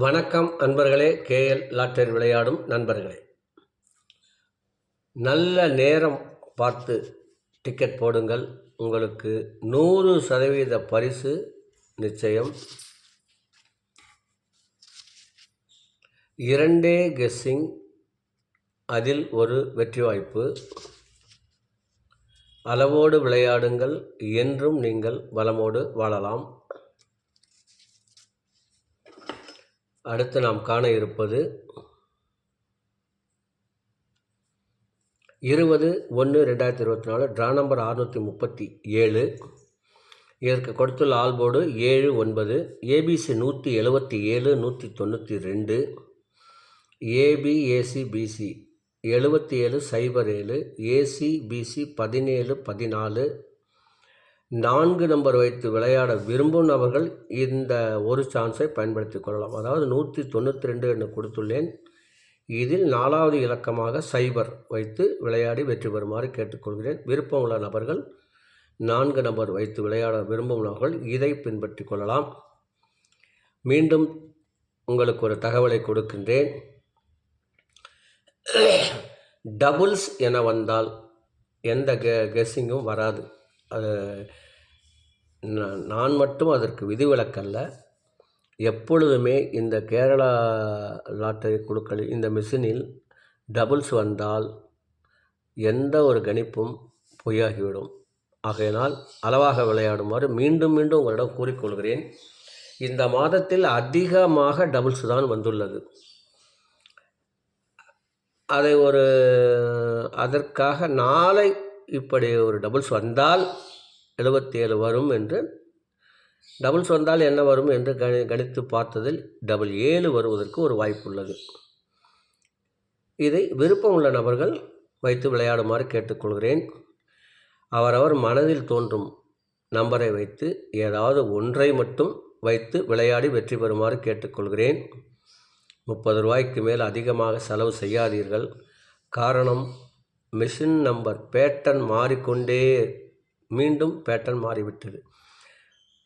வணக்கம் அன்பர்களே KL lottery விளையாடும் நண்பர்களே. நல்ல நேரம் பார்த்து டிக்கெட் போடுங்கள். உங்களுக்கு நூறு சதவீத பரிசு நிச்சயம். இரண்டே கெஸ்ஸிங் அதில் ஒரு வெற்றி வாய்ப்பு அளவோடு விளையாடுங்கள் என்றும் நீங்கள் வளமோடு வாழலாம். அடுத்து நாம் காண இருப்பது இருபது ஒன்று ரெண்டாயிரத்தி இருபத்தி நாலு ட்ரா நம்பர் அறுநூற்றி முப்பத்தி ஏழு. இதற்கு கொடுத்துள்ள ஆல்போர்டு ஏழு ஒன்பது ஏபிசி நூற்றி எழுபத்தி ஏழு நூற்றி தொண்ணூற்றி ரெண்டு. ஏபிஏசி பிசி எழுபத்தி ஏழு சைபர் ஏழு. ஏசி பிசி பதினேழு பதினாலு. நான்கு நம்பர் வைத்து விளையாட விரும்பும் நபர்கள் இந்த ஒரு சான்ஸை பயன்படுத்தி கொள்ளலாம். அதாவது நூற்றி தொண்ணூற்றி ரெண்டு என்று கொடுத்துள்ளேன். இதில் நாலாவது இலக்கமாக சைபர் வைத்து விளையாடி வெற்றி பெறுமாறு கேட்டுக்கொள்கிறேன். விருப்பம் உள்ள நபர்கள் நான்கு நம்பர் வைத்து விளையாட விரும்பும் நபர்கள் இதை பின்பற்றி கொள்ளலாம். மீண்டும் உங்களுக்கு ஒரு தகவலை கொடுக்கின்றேன். டபுள்ஸ் என வந்தால் எந்த கெ கெஸ்ஸிங்கும் வராது. அது நான் நான் மட்டும் அதற்கு விதிவிலக்கல்ல. எப்பொழுதுமே இந்த கேரளா லாட்டரி குழுக்களில் இந்த மிஷினில் டபுள்ஸ் வந்தால் எந்த ஒரு கணிப்பும் பொய்யாகிவிடும். ஆகையினால் அளவாக விளையாடுமாறு மீண்டும் மீண்டும் உங்களிடம் கூறிக்கொள்கிறேன். இந்த மாதத்தில் அதிகமாக டபுள்ஸ் தான் வந்துள்ளது. அதை ஒரு அதற்காக நாளை இப்படி ஒரு டபுள்ஸ் வந்தால் எழுபத்தி ஏழு வரும் என்று டபுள்ஸ் வந்தால் என்ன வரும் என்று கணி கணித்து பார்த்ததில் டபுள் ஏழு வருவதற்கு ஒரு வாய்ப்பு உள்ளது. இதை விருப்பம் உள்ள நபர்கள் வைத்து விளையாடுமாறு கேட்டுக்கொள்கிறேன். அவரவர் மனதில் தோன்றும் நம்பரை வைத்து ஏதாவது ஒன்றை மட்டும் வைத்து விளையாடி வெற்றி பெறுமாறு கேட்டுக்கொள்கிறேன். முப்பது ரூபாய்க்கு மேல் அதிகமாக செலவு செய்யாதீர்கள். காரணம் மிஷின் நம்பர் பேட்டன் மாறிக்கொண்டே மீண்டும் பேட்டன் மாறிவிட்டது.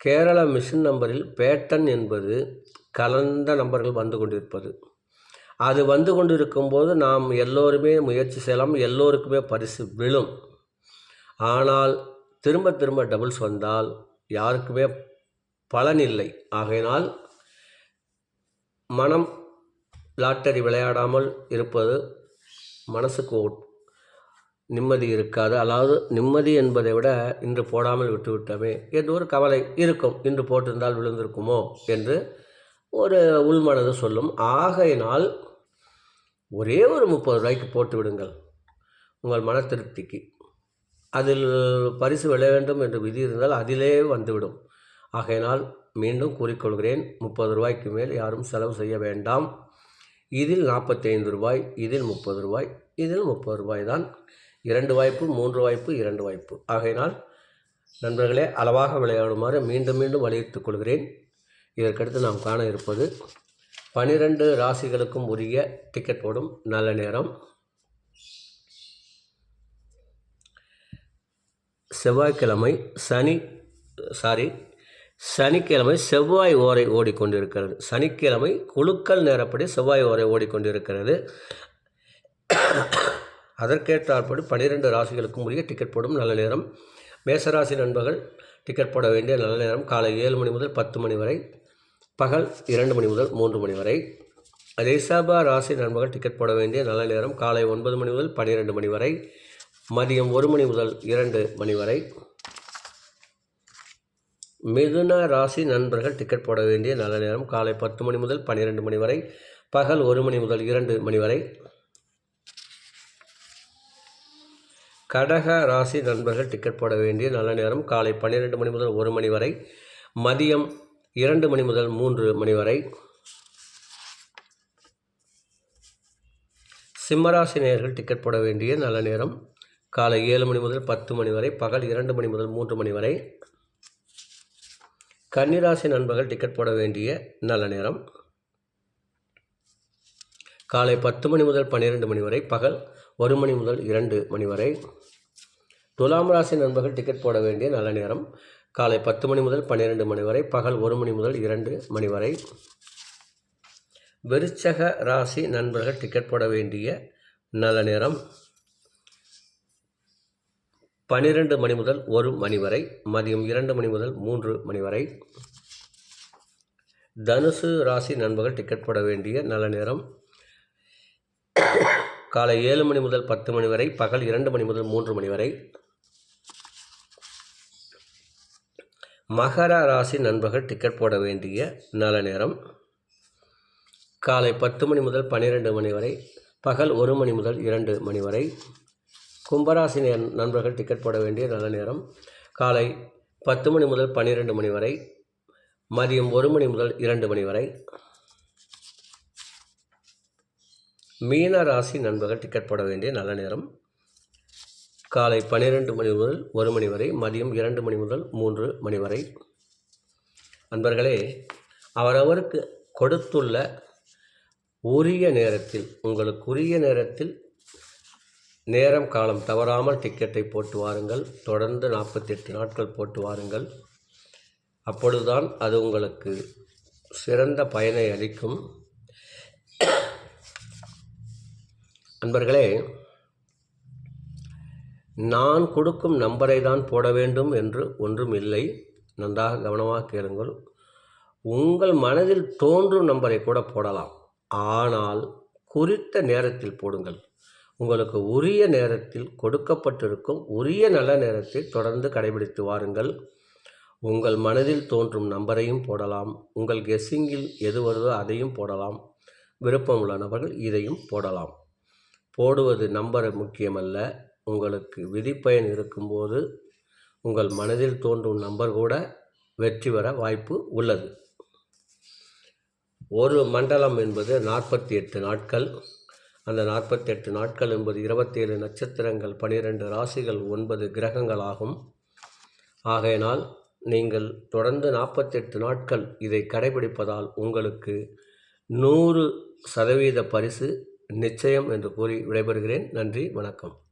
கேரள மிஷின் நம்பரில் பேட்டன் என்பது கலந்த நம்பர்கள் வந்து கொண்டிருப்பது. அது வந்து கொண்டிருக்கும்போது நாம் எல்லோருமே முயற்சி செய்யலாம் எல்லோருக்குமே பரிசு விழும். ஆனால் திரும்ப திரும்ப டபுள்ஸ் வந்தால் யாருக்குமே பலன் இல்லை. ஆகையினால் மனம் லாட்டரி விளையாடாமல் இருப்பது மனசுக்கு நிம்மதி இருக்காது. அதாவது நிம்மதி என்பதை விட இன்று போடாமல் விட்டுவிட்டோமே என்று ஒரு கவலை இருக்கும். இன்று போட்டிருந்தால் விழுந்திருக்குமோ என்று ஒரு உள்மனது சொல்லும். ஆகையினால் ஒரே ஒரு முப்பது ரூபாய்க்கு போட்டு விடுங்கள். உங்கள் மன திருப்திக்கு. அதில் பரிசு விழ வேண்டும் என்று விதி இருந்தால் அதிலே வந்துவிடும். ஆகையினால் மீண்டும் கூறிக்கொள்கிறேன் முப்பது ரூபாய்க்கு மேல் யாரும் செலவு செய்ய வேண்டாம். இதில் நாற்பத்தைந்து ரூபாய் இதில் முப்பது ரூபாய் இதில் முப்பது ரூபாய் தான். இரண்டு வாய்ப்பு மூன்று வாய்ப்பு இரண்டு வாய்ப்பு. ஆகையினால் நண்பர்களே அளவாக விளையாடுமாறு மீண்டும் மீண்டும் வலியுறுத்திக் கொள்கிறேன். இதற்கடுத்து நாம் காண இருப்பது பனிரெண்டு ராசிகளுக்கும் உரிய டிக்கெட் போடும் நல்ல நேரம். செவ்வாய்க்கிழமை சனி சாரி சனிக்கிழமை செவ்வாய் ஓரை ஓடிக்கொண்டிருக்கிறது. சனிக்கிழமை குழுக்கள் நேரப்படி செவ்வாய் ஓரை ஓடிக்கொண்டிருக்கிறது. அதற்கேற்றாற்படி பனிரெண்டு ராசிகளுக்கும் உரிய டிக்கெட் போடும் நல்ல நேரம். மேசராசி நண்பர்கள் டிக்கெட் போட வேண்டிய நல்ல நேரம் காலை ஏழு மணி முதல் பத்து மணி வரை பகல் இரண்டு மணி முதல் மூன்று மணி வரை. ரிஷபா ராசி நண்பர்கள் டிக்கெட் போட வேண்டிய நல்ல நேரம் காலை ஒன்பது மணி முதல் பன்னிரெண்டு மணி வரை மதியம் ஒரு மணி முதல் இரண்டு மணி வரை. மிதுன ராசி நண்பர்கள் டிக்கெட் போட வேண்டிய நல்ல நேரம் காலை பத்து மணி முதல் பன்னிரெண்டு மணி வரை பகல் ஒரு மணி முதல் இரண்டு மணி வரை. கடக ராசி நண்பர்கள் டிக்கெட் போட வேண்டிய நல்ல நேரம் காலை பன்னிரெண்டு மணி முதல் ஒரு மணி வரை மதியம் இரண்டு மணி முதல் மூன்று மணி வரை. சிம்மராசி நேயர்கள் டிக்கெட் போட வேண்டிய நல்ல நேரம் காலை ஏழு மணி முதல் பத்து மணி வரை பகல் இரண்டு மணி முதல் மூன்று மணி வரை. கன்னிராசி நண்பர்கள் டிக்கெட் போட வேண்டிய நல்ல நேரம் காலை பத்து மணி முதல் பன்னிரெண்டு மணி வரை பகல் ஒரு மணி முதல் இரண்டு மணி வரை. துலாம் ராசி நண்பர்கள் டிக்கெட் போட வேண்டிய நல்ல நேரம். காலை பத்து மணி முதல் பன்னிரெண்டு மணி வரை பகல் ஒரு மணி முதல் இரண்டு மணி வரை. விருச்சக ராசி நண்பர்கள் டிக்கெட் போட வேண்டிய நல்ல நேரம். பன்னிரெண்டு மணி முதல் ஒரு மணி வரை மதியம் இரண்டு மணி முதல் மூன்று மணி வரை. தனுசு ராசி நண்பர்கள் டிக்கெட் போட வேண்டிய நல்ல நேரம். காலை ஏழு மணி முதல் பத்து மணி வரை பகல் இரண்டு மணி முதல் மூன்று மணி வரை. மகர ராசி நண்பர்கள் டிக்கெட் போட வேண்டிய நல்ல நேரம். காலை பத்து மணி முதல் பன்னிரெண்டு மணி வரை பகல் ஒரு மணி முதல் இரண்டு மணி வரை. கும்பராசி நண்பர்கள் டிக்கெட் போட வேண்டிய நல்ல நேரம். காலை பத்து மணி முதல் பன்னிரெண்டு மணி வரை மதியம் ஒரு மணி முதல் இரண்டு மணி வரை. மீன ராசி நண்பர்கள் டிக்கெட் போட வேண்டிய நல்ல நேரம். காலை பன்னிரெண்டு மணி முதல் ஒரு மணி வரை மதியம் இரண்டு மணி முதல் மூன்று மணி வரை. அன்பர்களே அவரவருக்கு கொடுத்துள்ள உரிய நேரத்தில் உங்களுக்குரிய நேரத்தில் நேரம் காலம் தவறாமல் டிக்கெட்டை போட்டு வாருங்கள். தொடர்ந்து நாற்பத்தெட்டு நாட்கள் போட்டு வாருங்கள். அப்பொழுதுதான் அது உங்களுக்கு சிறந்த பயனை அளிக்கும். அன்பர்களே நான் கொடுக்கும் நம்பரை தான் போட வேண்டும் என்று ஒன்றும் இல்லை நன்றாக கவனமாக கேளுங்கள். உங்கள் மனதில் தோன்றும் நம்பரை கூட போடலாம். ஆனால் குறித்த நேரத்தில் போடுங்கள். உங்களுக்கு உரிய நேரத்தில் கொடுக்கப்பட்டிருக்கும் உரிய நல்ல நேரத்தை தொடர்ந்து கடைபிடித்து வாருங்கள். உங்கள் மனதில் தோன்றும் நம்பரையும் போடலாம். உங்கள் கெஸ்ஸிங்கில் எது வருதோ அதையும் போடலாம். விருப்பம் உள்ள நபர்கள் இதையும் போடலாம். போடுவது நம்பர் முக்கியமல்ல. உங்களுக்கு விதிப்பயன் இருக்கும்போது உங்கள் மனதில் தோன்றும் நம்பர் கூட வெற்றி பெற வாய்ப்பு உள்ளது. ஒரு மண்டலம் என்பது நாற்பத்தி எட்டு நாட்கள். அந்த நாற்பத்தி எட்டு நாட்கள் என்பது இருபத்தேழு நட்சத்திரங்கள் பனிரெண்டு ராசிகள் ஒன்பது கிரகங்கள் ஆகும். ஆகையினால் நீங்கள் தொடர்ந்து நாற்பத்தெட்டு நாட்கள் இதை கடைபிடிப்பதால் உங்களுக்கு நூறு சதவீத பரிசு நிச்சயம் என்று கூறி விடைபெறுகிறேன். நன்றி வணக்கம்.